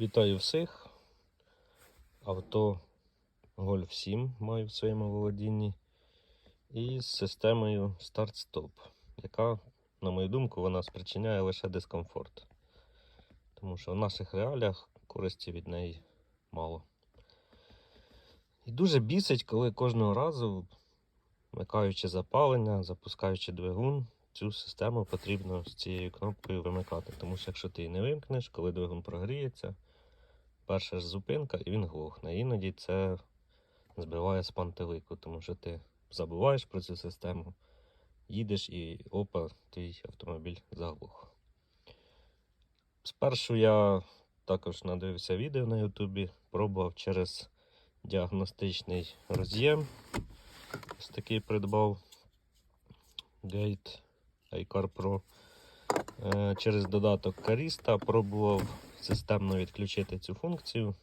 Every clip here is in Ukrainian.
Вітаю всіх. Авто Golf 7 маю в своєму володінні. І з системою старт-стоп, яка, на мою думку, вона спричиняє лише дискомфорт. Тому що в наших реаліях користі від неї мало. І дуже бісить, коли кожного разу, вмикаючи запалення, запускаючи двигун, цю систему потрібно з цією кнопкою вимикати. Тому що якщо ти її не вимкнеш, коли двигун прогріється, перша ж зупинка і він глохне. Іноді це збиває з пантелику, тому що ти забуваєш про цю систему, їдеш і опа, твій автомобіль заглох. Спершу я також надивився відео на Ютубі, пробував через діагностичний роз'єм. Ось такий придбав Gate iCar Pro. Е, Через додаток Каріста пробував системно відключити цю функцію.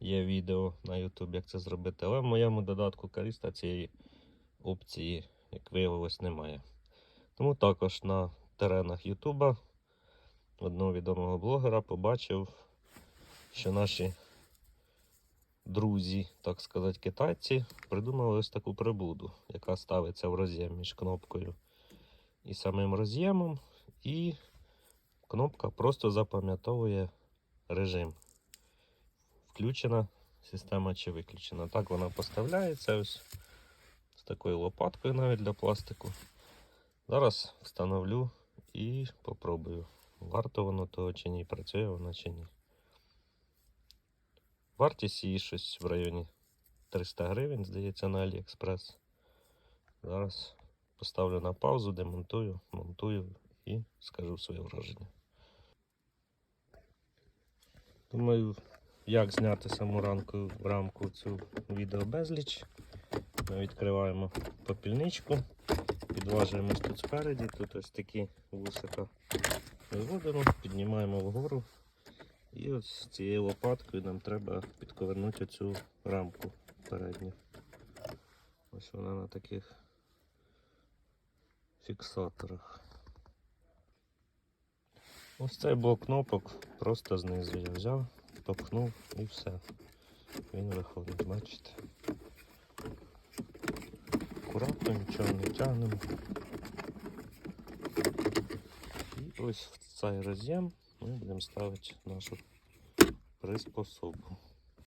Є відео на YouTube, як це зробити, але в моєму додатку Каріста цієї опції, як виявилось, немає. Тому також на теренах Ютуба одного відомого блогера побачив, що наші друзі, так сказати, китайці, придумали ось таку приблуду, яка ставиться в роз'єм між кнопкою і самим роз'ємом, і кнопка просто запам'ятовує режим. Включена система чи виключена. Так вона поставляється ось з такою лопаткою навіть для пластику. Зараз встановлю і попробую, варто воно того чи ні, працює воно чи ні. Вартість її щось в районі 300 гривень, здається, на AliExpress. Зараз поставлю на паузу, демонтую, монтую і скажу своє враження. Думаю, як зняти саму рамку, рамку цю відео безліч. Ми відкриваємо попільничку, підважуємось тут спереді, тут ось такі вусика виводимо, піднімаємо вгору. І з цією лопаткою нам треба підковернути цю рамку передню. Ось вона на таких фіксаторах. Ось цей блок кнопок просто знизу я взяв, попхнув і все. Він виходить, бачите. Акуратно, нічого не тягнемо. І ось в цей роз'єм ми будемо ставити нашу приспособу.